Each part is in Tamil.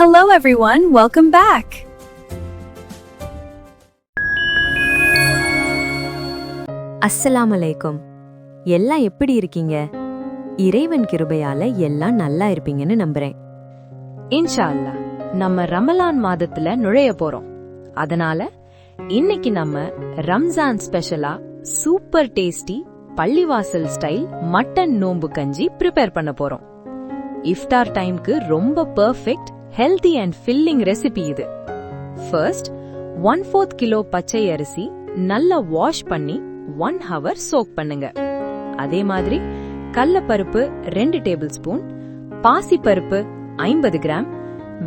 Hello everyone, welcome back. அஸ்ஸலாம் அலைக்கும் எல்லாம் எப்படி இருக்கீங்க? இறைவன் கிருபையால எல்லாம் நல்லா இருப்பீங்கன்னு நம்புறேன். இன்ஷா அல்லாஹ் நம்ம ரமலான் மாதத்துல நுழைய போறோம். அதனால இன்னைக்கு நம்ம ரம்ஜான் ஸ்பெஷலா சூப்பர் டேஸ்டி பள்ளிவாசல் ஸ்டைல் மட்டன் நோம்பு கஞ்சி ப்ரிப்பேர் பண்ண போறோம். இஃப்தார் டைம்க்கு ரொம்ப perfect healthy and filling recipe இது. ஃபர்ஸ்ட் ஒன் ஃபோர்த் கிலோ பச்சை அரிசி நல்லா வாஷ் பண்ணி ஒன் ஹவர் சோக் பண்ணுங்க. அதே மாதிரி கடலப்பருப்பு ரெண்டு டேபிள் ஸ்பூன் பாசிப்பருப்பு ஐம்பது கிராம்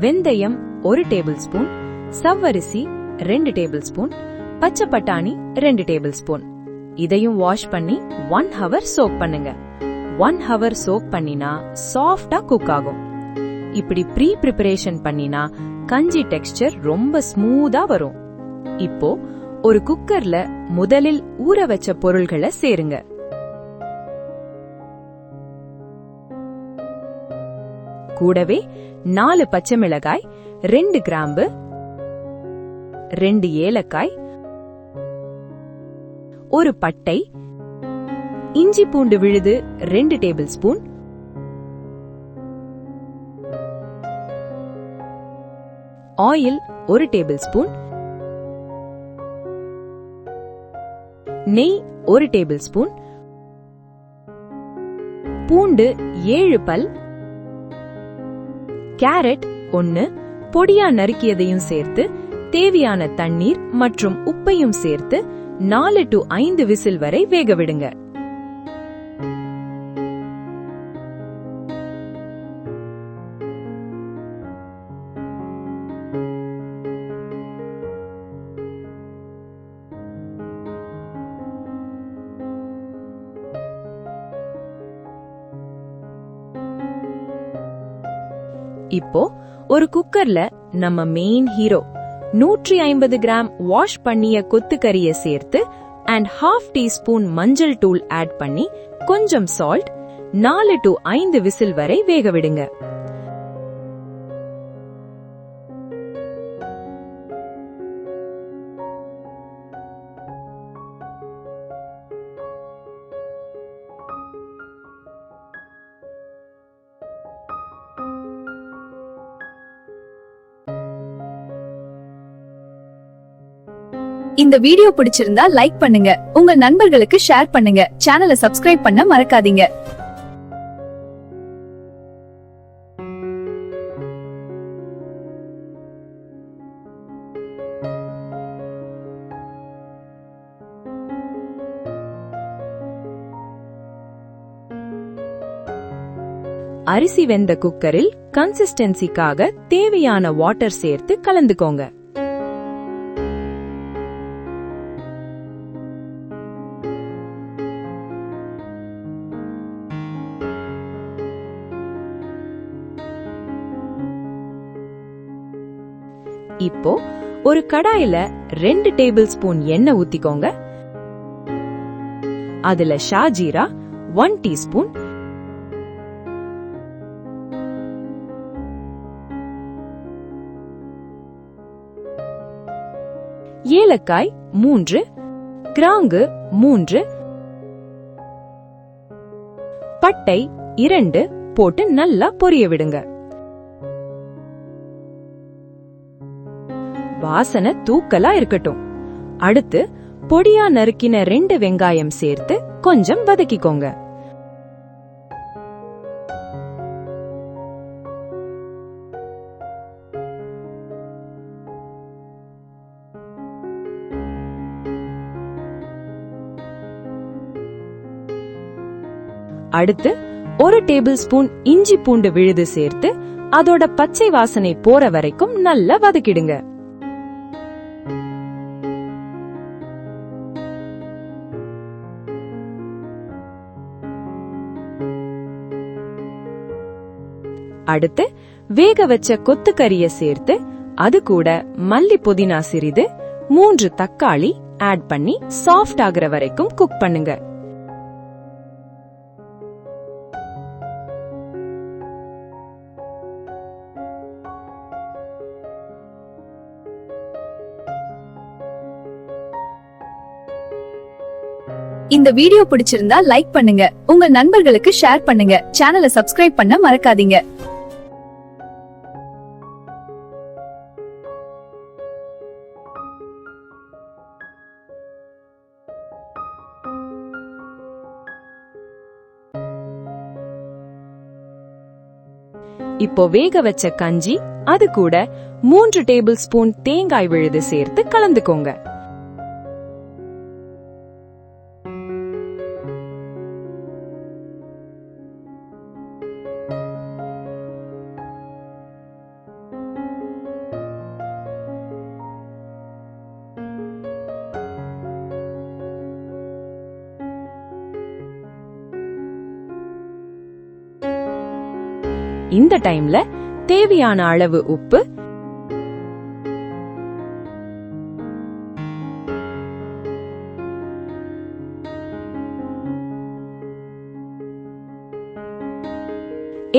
வெந்தயம் ஒரு டேபிள் ஸ்பூன் சவ்வரிசி ரெண்டு டேபிள் ஸ்பூன் பச்சை பட்டாணி ரெண்டு டேபிள் ஸ்பூன் இதையும் வாஷ் பண்ணி ஒன் ஹவர் சோக் பண்ணுங்க. ஒன் ஹவர் சோக் பண்ணினா சாஃப்டா குக் ஆகும். இப்படி ப்ரீ ப்ரிப்பரேஷன் பண்ணினா கஞ்சி டெக்ஸ்சர் ரொம்ப ஸ்மூதா வரும். இப்போ ஒரு குக்கர்ல முதலில் ஊற வச்ச பொருள்களை சேருங்க. கூடவே நாலு பச்சை மிளகாய் ரெண்டு கிராம்பு ரெண்டு ஏலக்காய் ஒரு பட்டை இஞ்சி பூண்டு விழுது ரெண்டு டேபிள் ஸ்பூன் ஆயில் ஒரு டேபிள் ஸ்பூன். நெய் ஒரு டேபிள் ஸ்பூன். பூண்டு ஏழு பல். கேரட் ஒன்னு. பொடியா நறுக்கியதையும் சேர்த்து தேவையான தண்ணீர் மற்றும் உப்பையும் சேர்த்து நாலு டு ஐந்து விசில் வரை வேக விடுங்க இப்போ ஒரு குக்கர்ல நம்ம மெயின் ஹீரோ நூற்றி ஐம்பது கிராம் வாஷ் பண்ணிய கொத்துக்கறிய சேர்த்து அண்ட் ஹாஃப் டீஸ்பூன் மஞ்சள் தூள் ஆட் பண்ணி கொஞ்சம் சால்ட் நாலு டு ஐந்து விசில் வரை வேக விடுங்க இந்த வீடியோ பிடிச்சிருந்தா லைக் பண்ணுங்க. உங்க நண்பர்களுக்கு ஷேர் பண்ணுங்க. சேனலை சப்ஸ்கிரைப் பண்ண மறக்காதீங்க. அரிசி வெந்த குக்கரில் கன்சிஸ்டன்சிக்காக தேவையான வாட்டர் சேர்த்து கலந்துக்கோங்க. இப்போ ஒரு கடாயில ரெண்டு டேபிள் ஸ்பூன் எண்ணெய் ஊத்திக்கோங்க. அதுல ஷாஜீரா ஒன் டீஸ்பூன். ஏலக்காய் மூன்று கிராங்கு மூன்று பட்டை இரண்டு போட்டு நல்லா பொரிய விடுங்க. வாசனை தூக்கலா இருக்கட்டும். அடுத்து பொடியா நறுக்கின ரெண்டு வெங்காயம் சேர்த்து கொஞ்சம் வதக்கிக்கோங்க. அடுத்து ஒரு டேபிள் ஸ்பூன் இஞ்சி பூண்டு விழுது சேர்த்து அதோட பச்சை வாசனை போற வரைக்கும் நல்லா வதக்கிடுங்க. அடுத்து வேக வச்ச கொத்துக்கறிய சேர்த்து அது கூட மல்லி புதினா சிறிது மூன்று தக்காளி ஆட் பண்ணி சாஃப்ட் ஆகுற வரைக்கும் குக் பண்ணுங்க. இந்த வீடியோ பிடிச்சிருந்தா லைக் பண்ணுங்க. உங்க நண்பர்களுக்கு ஷேர் பண்ணுங்க. சேனலை சப்ஸ்கிரைப் பண்ண மறக்காதீங்க. இப்போ வேக வச்ச கஞ்சி அது கூட மூன்று டேபிள் ஸ்பூன் தேங்காய் விழுது சேர்த்து கலந்துக்கோங்க. இந்த டைம்ல தேவையான அளவு உப்பு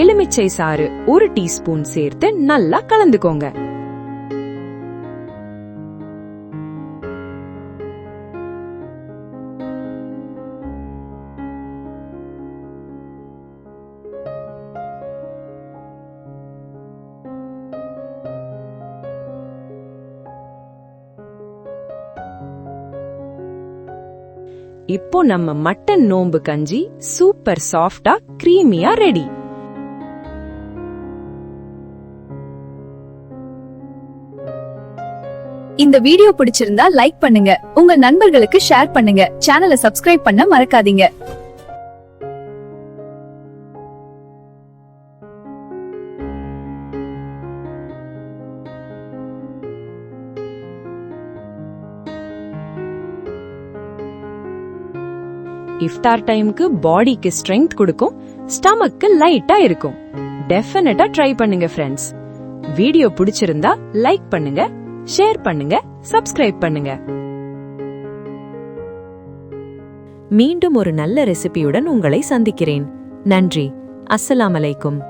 எலுமிச்சை சாறு ஒரு டீஸ்பூன் சேர்த்து நல்லா கலந்துக்கோங்க. இப்போ நம்ம மட்டன் நோம்பு கஞ்சி சூப்பர் சாஃப்டா கிரீமியா ரெடி இந்த வீடியோ பிடிச்சிருந்தா லைக் பண்ணுங்க. உங்க நண்பர்களுக்கு ஷேர் பண்ணுங்க. சேனலை சப்ஸ்கிரைப் பண்ண மறக்காதீங்க. இஃப்தார் டைம்க்கு பாடிக்கு ஸ்ட்ரென்த் கொடுக்கும் ஸ்டமக்கு லைட்டா இருக்கும். டெஃபினட்டா ட்ரை பண்ணுங்க ஃப்ரெண்ட்ஸ் வீடியோ பிடிச்சிருந்தா லைக் பண்ணுங்க ஷேர் பண்ணுங்க சப்ஸ்கிரைப் பண்ணுங்க. மீண்டும் ஒரு நல்ல ரெசிபியுடன் உங்களை சந்திக்கிறேன். நன்றி. அஸ்ஸலாம் அலைக்கும்.